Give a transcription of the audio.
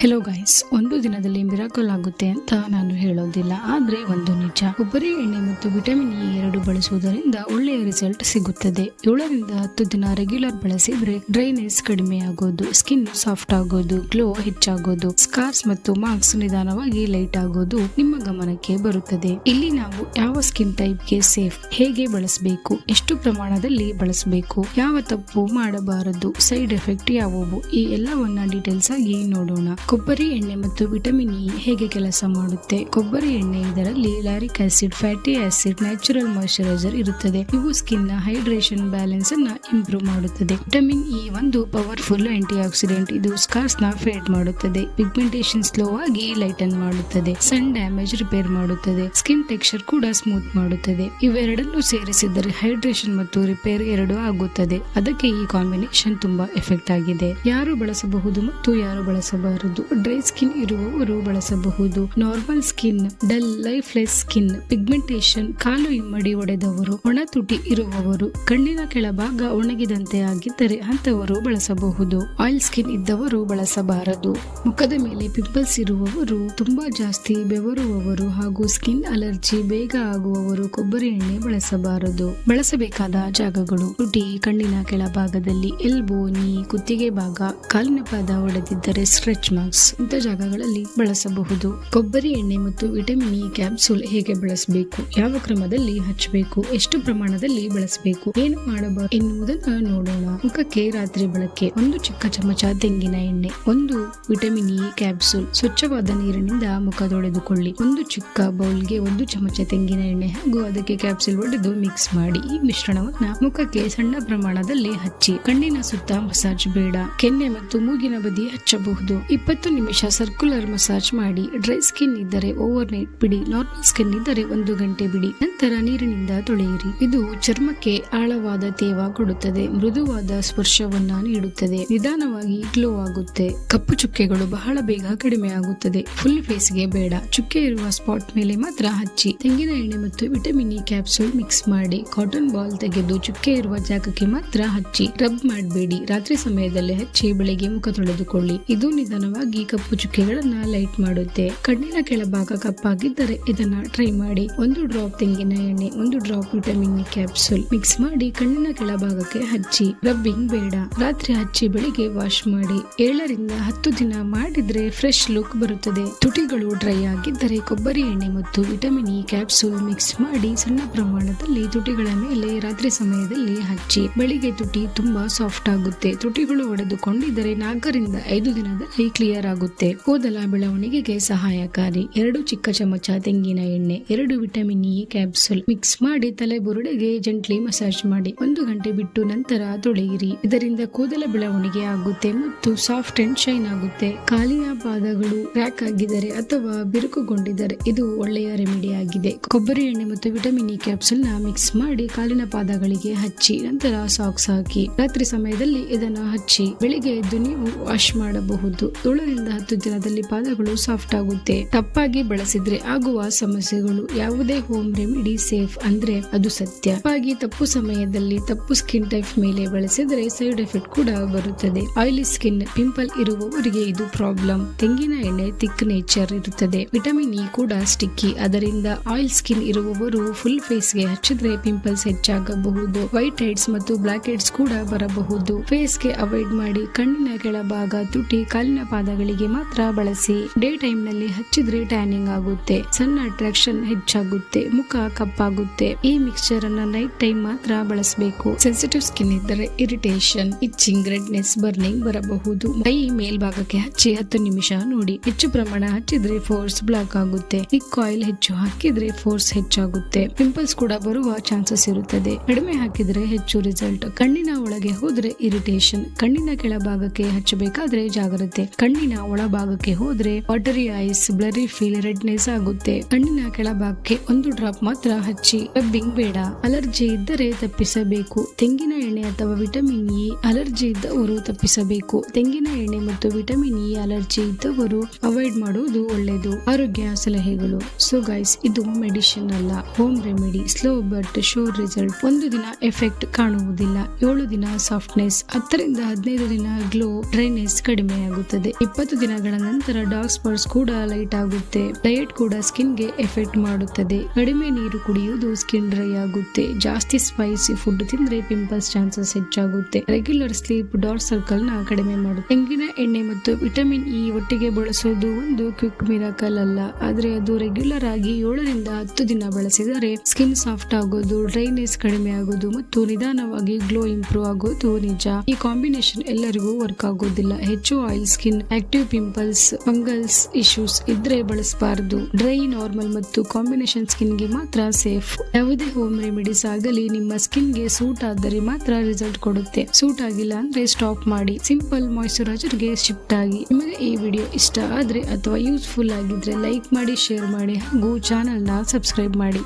Hello guys ಒಂದು ದಿನದಲ್ಲಿ miracle ಆಗುತ್ತೆ ಅಂತ ನಾನು ಹೇಳೋದಿಲ್ಲ, ಆದ್ರೆ ಒಂದು ನಿಜ. ಕೊಬ್ಬರಿ ಎಣ್ಣೆ ಮತ್ತು ವಿಟಮಿನ್ ಇ ಎರಡು ಬಳಸುವುದರಿಂದ ಒಳ್ಳೆಯ ರಿಸಲ್ಟ್ ಸಿಗುತ್ತದೆ. ಏಳರಿಂದ ಹತ್ತು ದಿನ ರೆಗ್ಯುಲರ್ ಬಳಸಿದ್ರೆ ಡ್ರೈನೆಸ್ ಕಡಿಮೆ ಆಗೋದು ಸ್ಕಿನ್ ಸಾಫ್ಟ್ ಆಗೋದು ಗ್ಲೋ ಹೆಚ್ಚಾಗೋದು ಸ್ಕಾರ್ಸ್ ಮತ್ತು ಮಾರ್ಕ್ಸ್ ನಿಧಾನವಾಗಿ ಲೈಟ್ ಆಗೋದು ನಿಮ್ಮ ಗಮನಕ್ಕೆ ಬರುತ್ತದೆ. ಇಲ್ಲಿ ನಾವು ಯಾವ ಸ್ಕಿನ್ ಟೈಪ್ಗೆ ಸೇಫ್ ಹೇಗೆ ಬಳಸಬೇಕು, ಎಷ್ಟು ಪ್ರಮಾಣದಲ್ಲಿ ಬಳಸಬೇಕು, ಯಾವ ತಪ್ಪು ಮಾಡಬಾರದು ಸೈಡ್ ಎಫೆಕ್ಟ್ ಯಾವುವು, ಈ ಎಲ್ಲವನ್ನ ಡೀಟೇಲ್ಸ್ ಆಗಿ ನೋಡೋಣ. ಕೊಬ್ಬರಿ ಎಣ್ಣೆ ಮತ್ತು ವಿಟಮಿನ್ ಇ ಹೇಗೆ ಕೆಲಸ ಮಾಡುತ್ತೆ? ಕೊಬ್ಬರಿ ಎಣ್ಣೆ ಇದರಲ್ಲಿ lauric acid, fatty acid, natural moisturiser ಇರುತ್ತದೆ. ಇವು ಸ್ಕಿನ್ನ ಹೈಡ್ರೇಷನ್ ಬ್ಯಾಲೆನ್ಸ್ ಅನ್ನ ಇಂಪ್ರೂವ್ ಮಾಡುತ್ತದೆ. ವಿಟಮಿನ್ ಇ ಒಂದು ಪವರ್ಫುಲ್ ಆಂಟಿ ಆಕ್ಸಿಡೆಂಟ್ ಇದು ಸ್ಕಾರ್ಸ್ನ ಫೇಡ್ ಮಾಡುತ್ತದೆ. ಪಿಗ್ಮೆಂಟೇಶನ್ ಸ್ಲೋ ಆಗಿ ಲೈಟನ್ ಮಾಡುತ್ತದೆ. ಸನ್ ಡ್ಯಾಮೇಜ್ ರಿಪೇರ್ ಮಾಡುತ್ತದೆ. ಸ್ಕಿನ್ ಟೆಕ್ಸ್ಚರ್ ಕೂಡ ಸ್ಮೂತ್ ಮಾಡುತ್ತದೆ. ಇವೆರಡನ್ನು ಸೇರಿಸಿದರೆ ಹೈಡ್ರೇಷನ್ ಮತ್ತು ರಿಪೇರ್ ಎರಡು ಆಗುತ್ತದೆ. ಅದಕ್ಕೆ ಈ ಕಾಂಬಿನೇಷನ್ ತುಂಬಾ ಎಫೆಕ್ಟ್ ಆಗಿದೆ. ಯಾರು ಬಳಸಬಹುದು ಮತ್ತು ಯಾರು ಬಳಸಬಾರದು? ಡ್ರೈ ಸ್ಕಿನ್ ಇರುವವರು ಬಳಸಬಹುದು. Normal skin dull lifeless skin pigmentation ಕಾಲು ಇಮ್ಮಡಿ ಒಡೆದವರು, ಒಣ ತುಟಿ ಇರುವವರು, ಕಣ್ಣಿನ ಕೆಳಭಾಗ ಒಣಗಿದಂತೆ ಆಗಿದ್ದರೆ ಅಂತವರು ಬಳಸಬಹುದು. ಆಯಿಲ್ ಸ್ಕಿನ್ ಇದ್ದವರು ಬಳಸಬಾರದು. ಮುಖದ ಮೇಲೆ ಪಿಂಪಲ್ಸ್ ಇರುವವರು ತುಂಬಾ ಜಾಸ್ತಿ ಬೆವರುವವರು ಹಾಗೂ ಸ್ಕಿನ್ ಅಲರ್ಜಿ ಬೇಗ ಆಗುವವರು ಕೊಬ್ಬರಿ ಎಣ್ಣೆ ಬಳಸಬಾರದು. ಬಳಸಬೇಕಾದ ಜಾಗಗಳು ತುಟಿ, ಕಣ್ಣಿನ ಕೆಳಭಾಗದಲ್ಲಿ ಎಲ್ಬೋ ನೀ ಕುತ್ತಿಗೆ ಭಾಗ, ಕಾಲಿನ ಪಾದ ಒಡೆದಿದ್ದರೆ ಸ್ಟ್ರೆಚ್ ಮಾರ್ಕ್ಸ್ ಇಂಥ ಜಾಗಗಳಲ್ಲಿ ಬಳಸಬಹುದು. ಕೊಬ್ಬರಿ ಎಣ್ಣೆ ಮತ್ತು ವಿಟಮಿನ್ ಇ ಕ್ಯಾಪ್ಸೂಲ್ ಹೇಗೆ ಬಳಸಬೇಕು? ಯಾವ ಕ್ರಮದಲ್ಲಿ ಹಚ್ಚಬೇಕು ಎಷ್ಟು ಪ್ರಮಾಣದಲ್ಲಿ ಬಳಸಬೇಕು? ಏನು ಮಾಡಬಹುದು ಎನ್ನುವುದನ್ನು ನೋಡೋಣ. ಮುಖಕ್ಕೆ ರಾತ್ರಿ ಬಳಕೆ ಒಂದು ಚಿಕ್ಕ ಚಮಚ ತೆಂಗಿನ ಎಣ್ಣೆ, ಒಂದು ವಿಟಮಿನ್ ಇ ಕ್ಯಾಪ್ಸೂಲ್ ಸ್ವಚ್ಛವಾದ ನೀರಿನಿಂದ ಮುಖ ತೊಳೆದುಕೊಳ್ಳಿ. ಒಂದು ಚಿಕ್ಕ ಬೌಲ್ಗೆ ಒಂದು ಚಮಚ ತೆಂಗಿನ ಎಣ್ಣೆ ಹಾಗೂ ಅದಕ್ಕೆ ಕ್ಯಾಪ್ಸೂಲ್ ಒಡೆದು ಮಿಕ್ಸ್ ಮಾಡಿ ಈ ಮಿಶ್ರಣವನ್ನ ಮುಖಕ್ಕೆ ಸಣ್ಣ ಪ್ರಮಾಣದಲ್ಲಿ ಹಚ್ಚಿ. ಕಣ್ಣಿನ ಸುತ್ತ ಮಸಾಜ್ ಬೇಡ. ಕೆನ್ನೆ ಮತ್ತು ಮೂಗಿನ ಬದಿ ಹಚ್ಚಬಹುದು. ಇಪ್ಪತ್ತು ನಿಮಿಷ ಸರ್ಕ್ಯುಲರ್ ಮಸಾಜ್ ಮಾಡಿ, ಡ್ರೈ ಸ್ಕಿನ್ ಇದ್ದರೆ ಓವರ್ ನೈಟ್ ಬಿಡಿ, ನಾರ್ಮಲ್ ಸ್ಕಿನ್ ಇದ್ದರೆ ಒಂದು ಗಂಟೆ ಬಿಡಿ, ನಂತರ ನೀರಿನಿಂದ ತೊಳೆಯಿರಿ. ಇದು ಚರ್ಮಕ್ಕೆ ಆಳವಾದ ತೇವ ಕೊಡುತ್ತದೆ, ಮೃದುವಾದ ಸ್ಪರ್ಶವನ್ನ ನೀಡುತ್ತದೆ. ನಿಧಾನವಾಗಿ ಗ್ಲೋ ಆಗುತ್ತೆ. ಕಪ್ಪು ಚುಕ್ಕೆಗಳು ಬಹಳ ಬೇಗ ಕಡಿಮೆ ಆಗುತ್ತದೆ. ಫುಲ್ ಫೇಸ್ಗೆ ಬೇಡ. ಚುಕ್ಕೆ ಇರುವ ಸ್ಪಾಟ್ ಮೇಲೆ ಮಾತ್ರ ಹಚ್ಚಿ. ತೆಂಗಿನ ಎಣ್ಣೆ ಮತ್ತು ವಿಟಮಿನ್ ಇ ಕ್ಯಾಪ್ಸೂಲ್ ಮಿಕ್ಸ್ ಮಾಡಿ, ಕಾಟನ್ ಬಾಲ್ ತೆಗೆದು ಚುಕ್ಕೆ ಇರುವ ಜಾಗಕ್ಕೆ ಮಾತ್ರ ಹಚ್ಚಿ, ರಬ್ ಮಾಡಬೇಡಿ. ರಾತ್ರಿ ಸಮಯದಲ್ಲಿ ಹಚ್ಚಿ, ಬೆಳಿಗ್ಗೆ ಮುಖ ತೊಳೆದುಕೊಳ್ಳಿ. ಇದು ನಿಧಾನವಾಗಿ ಕಪ್ಪು ಚುಕ್ಕೆಗಳನ್ನ ಲೈಟ್ ಮಾಡುತ್ತೆ. ಕಣ್ಣಿನ ಕೆಳಭಾಗ ಕಪ್ಪಾಗಿದ್ದರೆ ಇದನ್ನ ಟ್ರೈ ಮಾಡಿ. ಒಂದು ಡ್ರಾಪ್ ತೆಂಗಿನ ಎಣ್ಣೆ, ಒಂದು drop vitamin E capsule mix ಮಾಡಿ ಕಣ್ಣಿನ ಕೆಳಭಾಗಕ್ಕೆ ಹಚ್ಚಿ. ರಬ್ಬಿಂಗ್ ಬೇಡ. ರಾತ್ರಿ ಹಚ್ಚಿ ಬೆಳಿಗ್ಗೆ ವಾಶ್ ಮಾಡಿ. ಏಳರಿಂದ ಹತ್ತು ದಿನ ಮಾಡಿದ್ರೆ ಫ್ರೆಶ್ ಲುಕ್ ಬರುತ್ತದೆ. ತುಟಿಗಳು ಡ್ರೈ ಆಗಿದ್ದರೆ ಕೊಬ್ಬರಿ ಎಣ್ಣೆ ಮತ್ತು ವಿಟಮಿನ್ ಇ ಕ್ಯಾಪ್ಸೂಲ್ ಮಿಕ್ಸ್ ಮಾಡಿ ಸಣ್ಣ ಪ್ರಮಾಣದಲ್ಲಿ ತುಟಿಗಳ ಮೇಲೆ ರಾತ್ರಿ ಸಮಯದಲ್ಲಿ ಹಚ್ಚಿ. ಬೆಳಿಗ್ಗೆ ತುಟಿ ತುಂಬಾ ಸಾಫ್ಟ್ ಆಗುತ್ತೆ. ತುಟಿಗಳು ಒಡೆದುಕೊಂಡಿದ್ದರೆ ನಾಲ್ಕರಿಂದ ಐದು ದಿನದಲ್ಲಿ ಕ್ಲಿಯರ್ ಆಗುತ್ತೆ ಕೂದಲ ಬೆಳವಣಿಗೆಗೆ ಸಹಾಯಕಾರಿ. ಎರಡು ಚಿಕ್ಕ ಚಮಚ ತೆಂಗಿನ ಎಣ್ಣೆ, ಎರಡು ವಿಟಮಿನ್ ಇ ಕ್ಯಾಪ್ಸುಲ್. ಮಿಕ್ಸ್ ಮಾಡಿ ತಲೆ ಬುರುಡೆಗೆ ಜೆಂಟ್ಲಿ ಮಸಾಜ್ ಮಾಡಿ. ಒಂದು ಗಂಟೆ ಬಿಟ್ಟು ನಂತರ ತೊಳೆಯಿರಿ. ಇದರಿಂದ ಕೂದಲ ಬೆಳವಣಿಗೆ ಆಗುತ್ತೆ ಮತ್ತು ಸಾಫ್ಟ್ ಅಂಡ್ ಶೈನ್ ಆಗುತ್ತೆ. ಕಾಲಿನ ಪಾದಗಳು ಕ್ರ್ಯಾಕ್ ಆಗಿದರೆ ಅಥವಾ ಬಿರುಕುಗೊಂಡಿದ್ದರೆ ಇದು ಒಳ್ಳೆಯ ರೆಮಿಡಿ ಆಗಿದೆ. ಕೊಬ್ಬರಿ ಎಣ್ಣೆ ಮತ್ತು ವಿಟಮಿನ್ ಇ ಕ್ಯಾಪ್ಸುಲ್ನ ಮಿಕ್ಸ್ ಮಾಡಿ ಕಾಲಿನ ಪಾದಗಳಿಗೆ ಹಚ್ಚಿ, ನಂತರ ಸಾಕ್ಸ್ ಹಾಕಿ. ರಾತ್ರಿ ಸಮಯದಲ್ಲಿ ಇದನ್ನು ಹಚ್ಚಿ, ಬೆಳಿಗ್ಗೆ ಎದ್ದು ನೀವು ವಾಶ್ ಮಾಡಬಹುದು. ಏಳರಿಂದ ಹತ್ತು ದಿನದಲ್ಲಿ ಪಾದಗಳು ಸಾಫ್ಟ್ ಆಗುತ್ತೆ. ತಪ್ಪಾಗಿ ಬಳಸಿದ್ರೆ ಆಗುವ ಸಮಸ್ಯೆಗಳು ಯಾವುದೇ ಹೋಮ್ ರೆಮಿಡಿ ಸೇಫ್ ಅಂದ್ರೆ ಅದು ಸತ್ಯ. ತಪ್ಪಾಗಿ ತಪ್ಪು ಸಮಯದಲ್ಲಿ ತಪ್ಪು ಸ್ಕಿನ್ ಟೈಪ್ ಮೇಲೆ ಬಳಸಿದ್ರೆ ಸೈಡ್ ಎಫೆಕ್ಟ್ ಕೂಡ ಬರುತ್ತದೆ. ಆಯಿಲಿ ಸ್ಕಿನ್, ಪಿಂಪಲ್ ಇರುವವರಿಗೆ ಇದು ಪ್ರಾಬ್ಲಮ್. ತೆಂಗಿನ ಎಣ್ಣೆ ಥಿಕ್ ನೇಚರ್ ಇರುತ್ತದೆ. ವಿಟಮಿನ್ ಇ ಕೂಡ ಸ್ಟಿಕ್ಕಿ. ಅದರಿಂದ ಆಯಿಲ್ ಸ್ಕಿನ್ ಇರುವವರು ಫುಲ್ ಫೇಸ್ಗೆ ಹಚ್ಚಿದ್ರೆ ಪಿಂಪಲ್ಸ್ ಹೆಚ್ಚಾಗಬಹುದು. ವೈಟ್ ಹೆಡ್ಸ್ ಮತ್ತು ಬ್ಲಾಕ್ ಹೆಡ್ಸ್ ಕೂಡ ಬರಬಹುದು. ಫೇಸ್ಗೆ ಅವಾಯ್ಡ್ ಮಾಡಿ ಕಣ್ಣಿನ ಕೆಳಭಾಗ ತುಟಿ, ಕಾಲಿನ ಪಾದಗಳಿಗೆ ಮಾತ್ರ ಬಳಸಿ. ಡೇ ಟೈಮ್ನಲ್ಲಿ ಹಚ್ಚಿದ್ರೆ ಟ್ಯಾನಿಂಗ್ ಆಗುತ್ತೆ. ಸಣ್ಣ ಅಟ್ರಾಕ್ಷನ್ ಹೆಚ್ಚಾಗುತ್ತೆ. ಮುಖ ಕಪ್ಪಾಗುತ್ತೆ. ಈ ಮಿಕ್ಸ್ಚರ್ ಅನ್ನ ನೈಟ್ ಟೈಮ್ ಮಾತ್ರ ಬಳಸಬೇಕು. ಸೆನ್ಸಿಟಿವ್ ಸ್ಕಿನ್ ಇದ್ದರೆ ಇರಿಟೇಷನ್, ಇಚ್ಚಿಂಗ್, ರೆಡ್ನೆಸ್, ಬರ್ನಿಂಗ್ ಬರಬಹುದು. ಕೈ ಮೇಲ್ಭಾಗಕ್ಕೆ ಹಚ್ಚಿ ಹತ್ತು ನಿಮಿಷ ನೋಡಿ. ಹೆಚ್ಚು ಪ್ರಮಾಣ ಹಚ್ಚಿದ್ರೆ ಫೋರ್ಸ್ ಬ್ಲಾಕ್ ಆಗುತ್ತೆ. ನಿಕ್ ಆಯಿಲ್ ಹೆಚ್ಚು ಹಾಕಿದ್ರೆ ಫೋರ್ಸ್ ಹೆಚ್ಚಾಗುತ್ತೆ. ಪಿಂಪಲ್ಸ್ ಕೂಡ ಬರುವ ಚಾನ್ಸಸ್ ಇರುತ್ತದೆ. ಕಡಿಮೆ ಹಾಕಿದ್ರೆ ಹೆಚ್ಚು ರಿಸಲ್ಟ್. ಕಣ್ಣಿನ ಒಳಗೆ ಹೋದ್ರೆ ಇರಿಟೇಷನ್. ಕಣ್ಣಿನ ಕೆಳಭಾಗಕ್ಕೆ ಹಚ್ಚಬೇಕಾದ್ರೆ ಜಾಗ್ರತೆ. ಕಣ್ಣಿನ ಒಳಭಾಗಕ್ಕೆ ಹೋದ್ರೆ watery eyes blurry feel redness ಆಗುತ್ತೆ. ಕಣ್ಣಿನ ಕೆಳಭಾಗಕ್ಕೆ ಒಂದು ಡ್ರಾಪ್ ಮಾತ್ರ ಹಚ್ಚಿ. ರಬ್ಬಿಂಗ್ ಬೇಡ. ಅಲರ್ಜಿ ಇದ್ದರೆ ತಪ್ಪಿಸಬೇಕು. ತೆಂಗಿನ ಎಣ್ಣೆ ಅಥವಾ ವಿಟಮಿನ್ ಇ ಅಲರ್ಜಿ ಇದ್ದವರು ತಪ್ಪಿಸಬೇಕು. ತೆಂಗಿನ ಎಣ್ಣೆ ಮತ್ತು ವಿಟಮಿನ್ ಇ ಅಲರ್ಜಿ ಇದ್ದವರು ಅವಾಯ್ಡ್ ಮಾಡುವುದು ಒಳ್ಳೆಯದು. ಆರೋಗ್ಯ ಸಲಹೆಗಳು. ಸೊ ಗೈಸ್ ಇದು ಮೆಡಿಸಿನ್ ಅಲ್ಲ. Home remedy slow but sure result ಒಂದು ದಿನ ಎಫೆಕ್ಟ್ ಕಾಣುವುದಿಲ್ಲ. ಏಳು ದಿನ ಸಾಫ್ಟ್ನೆಸ್ ಹತ್ತರಿಂದ ಹದಿನೈದು ದಿನ ಗ್ಲೋ ಡ್ರೈನೆಸ್ ಕಡಿಮೆಯಾಗುತ್ತದೆ. ಇಪ್ಪತ್ತು ದಿನಗಳ ನಂತರ ಡಾರ್ಕ್ ಸ್ಪಾಟ್ಸ್ ಕೂಡ ಲೈಟ್ ಆಗುತ್ತೆ. ಡಯಟ್ ಕೂಡ ಸ್ಕಿನ್ಗೆ ಎಫೆಕ್ಟ್ ಮಾಡುತ್ತದೆ. ಕಡಿಮೆ ನೀರು ಕುಡಿಯುವುದು ಸ್ಕಿನ್ ಡ್ರೈ ಆಗುತ್ತೆ. ಜಾಸ್ತಿ ಸ್ಪೈಸಿ ಫುಡ್ ತಿಂದ್ರೆ ಪಿಂಪಲ್ಸ್ ಚಾನ್ಸಸ್ ಹೆಚ್ಚಾಗುತ್ತೆ. ರೆಗ್ಯುಲರ್ ಸ್ಲೀಪ್ ಡಾರ್ಕ್ ಸರ್ಕಲ್ನ ಕಡಿಮೆ ಮಾಡುತ್ತೆ. ತೆಂಗಿನ ಎಣ್ಣೆ ಮತ್ತು ವಿಟಮಿನ್ ಇ ಒಟ್ಟಿಗೆ ಬಳಸೋದು ಒಂದು ಕ್ವಿಕ್ ಮಿರಾಕಲ್ ಅಲ್ಲ. ಆದ್ರೆ ಅದು ರೆಗ್ಯುಲರ್ ಆಗಿ ಏಳರಿಂದ ಹತ್ತು ದಿನ ಬಳಸಿದರೆ ಸ್ಕಿನ್ ಸಾಫ್ಟ್ ಆಗೋದು, ಡ್ರೈನೆಸ್ ಕಡಿಮೆ ಆಗೋದು ಮತ್ತು ನಿಧಾನವಾಗಿ ಗ್ಲೋ ಇಂಪ್ರೂವ್ ಆಗೋದು ನಿಜ. ಈ ಕಾಂಬಿನೇಷನ್ ಎಲ್ಲರಿಗೂ ವರ್ಕ್ ಆಗೋದಿಲ್ಲ. ಹೆಚ್ಚು oil skin active pimples fungals issues ಇದ್ರೆ ಬಳಸಬಾರದು. ಡ್ರೈ ನಾರ್ಮಲ್ ಮತ್ತು ಕಾಂಬಿನೇಷನ್ ಸ್ಕಿನ್ಗೆ ಮಾತ್ರ ಸೇಫ್ ಯಾವುದೇ ಹೋಮ್ ರೆಮಿಡೀಸ್ ಆಗಲಿ, ನಿಮ್ಮ ಸ್ಕಿನ್ಗೆ ಸೂಟ್ ಆದರೆ ಮಾತ್ರ ರಿಸಲ್ಟ್ ಕೊಡುತ್ತೆ. ಸೂಟ್ ಆಗಿಲ್ಲ ಅಂದ್ರೆ ಸ್ಟಾಪ್ ಮಾಡಿ. ಸಿಂಪಲ್ ಮಾಯಿಶ್ಚರೈಸರ್ಗೆ ಶಿಫ್ಟ್ ಆಗಿ. ನಿಮಗೆ ಈ ವಿಡಿಯೋ ಇಷ್ಟ ಆದ್ರೆ ಅಥವಾ ಯೂಸ್ಫುಲ್ ಆಗಿದ್ರೆ ಲೈಕ್ ಮಾಡಿ ಶೇರ್ ಮಾಡಿ ಹಾಗೂ ಚಾನೆಲ್ನ ಸಬ್ಸ್ಕ್ರೈಬ್ ಮಾಡಿ.